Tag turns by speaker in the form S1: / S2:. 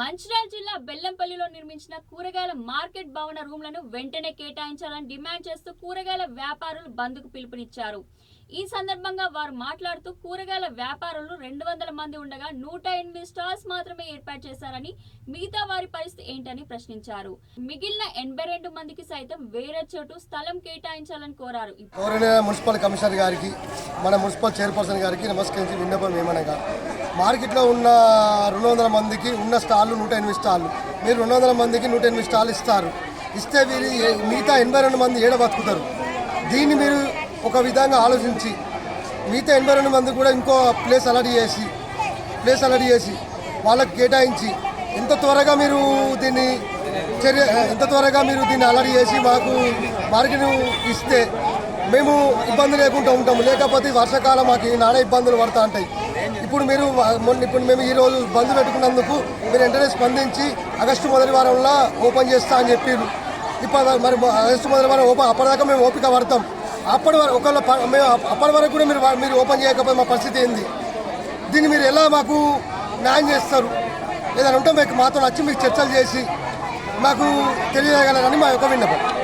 S1: మంచిర్యాల జిల్లా బెల్లంపల్లిలో నిర్మించిన కూరగాయల మార్కెట్ భవన రూమ్లను వెంటనే కేటాయించాలని డిమాండ్ చేస్తూ కూరగాయల వ్యాపారులు బంద్కు పిలుపునిచ్చారు. ఈ సందర్భంగా వారు మాట్లాడుతూ కూరగాయల వ్యాపారులు రెండు వందల మంది ఉండగా నూట ఎనిమిది స్టాల్స్ మాత్రమే ఏర్పాటు చేశారని మిగతా వారి పరిస్థితి ఏంటని ప్రశ్నించారు. మిగిలిన ఎనభై రెండు మందికి సైతం వేరే చోటు స్థలం కేటాయించాలని కోరారు.
S2: మున్సిపల్ కమిషనర్ గారికి మన మున్సిపల్ చైర్పర్సన్ గారికి నమస్కరించి విన్నపం ఏమనగా మార్కెట్లో ఉన్న రెండు వందల మందికి ఉన్న స్టాళ్ళు నూట ఎనిమిది స్టాళ్ళు. మీరు రెండు వందల మందికి నూట ఎనిమిది స్టాల్ ఇస్తారు. ఇస్తే వీరి మిగతా ఎనభై రెండు మంది ఏడ బతుకుతారు? దీన్ని మీరు ఒక విధంగా ఆలోచించి మిగతా ఎనభై రెండు మంది కూడా ఇంకో ప్లేస్ అలర్ట్ చేసి ప్లేస్ అలర్ట్ చేసి వాళ్ళకి కేటాయించి ఎంత త్వరగా మీరు దీన్ని చర్య ఎంత త్వరగా మీరు దీన్ని అలర్ట్ చేసి మాకు మార్కెట్ ఇస్తే మేము ఇబ్బంది లేకుండా ఉంటాము. లేకపోతే వర్షాకాలం మాకు ఈ నానా ఇబ్బందులు పడతా ఉంటాయి. ఇప్పుడు మీరు మొన్న ఇప్పుడు మేము ఈ రోజు బంద్ పెట్టుకున్నందుకు మీరు వెంటనే స్పందించి ఆగస్టు మొదటి వారంలో ఓపెన్ చేస్తా అని చెప్పారు ఇప్పుడు మరి ఆగస్టు మొదటి వారం ఓపెన్ అప్పటిదాకా మేము ఓపిక పడతాం. అప్పటి వరకు ఒకవేళ ప- మేము అప్పటి వరకు కూడా మీరు మీరు ఓపెన్ చేయకపోతే మా పరిస్థితి ఏంది? దీన్ని మీరు ఎలా మాకు న్యాయం చేస్తారు? ఏదైనా ఉంటే మీకు మాతో వచ్చి మీకు చర్చలు చేసి మాకు తెలియజేయగలరని మా యొక్క విన్నపం.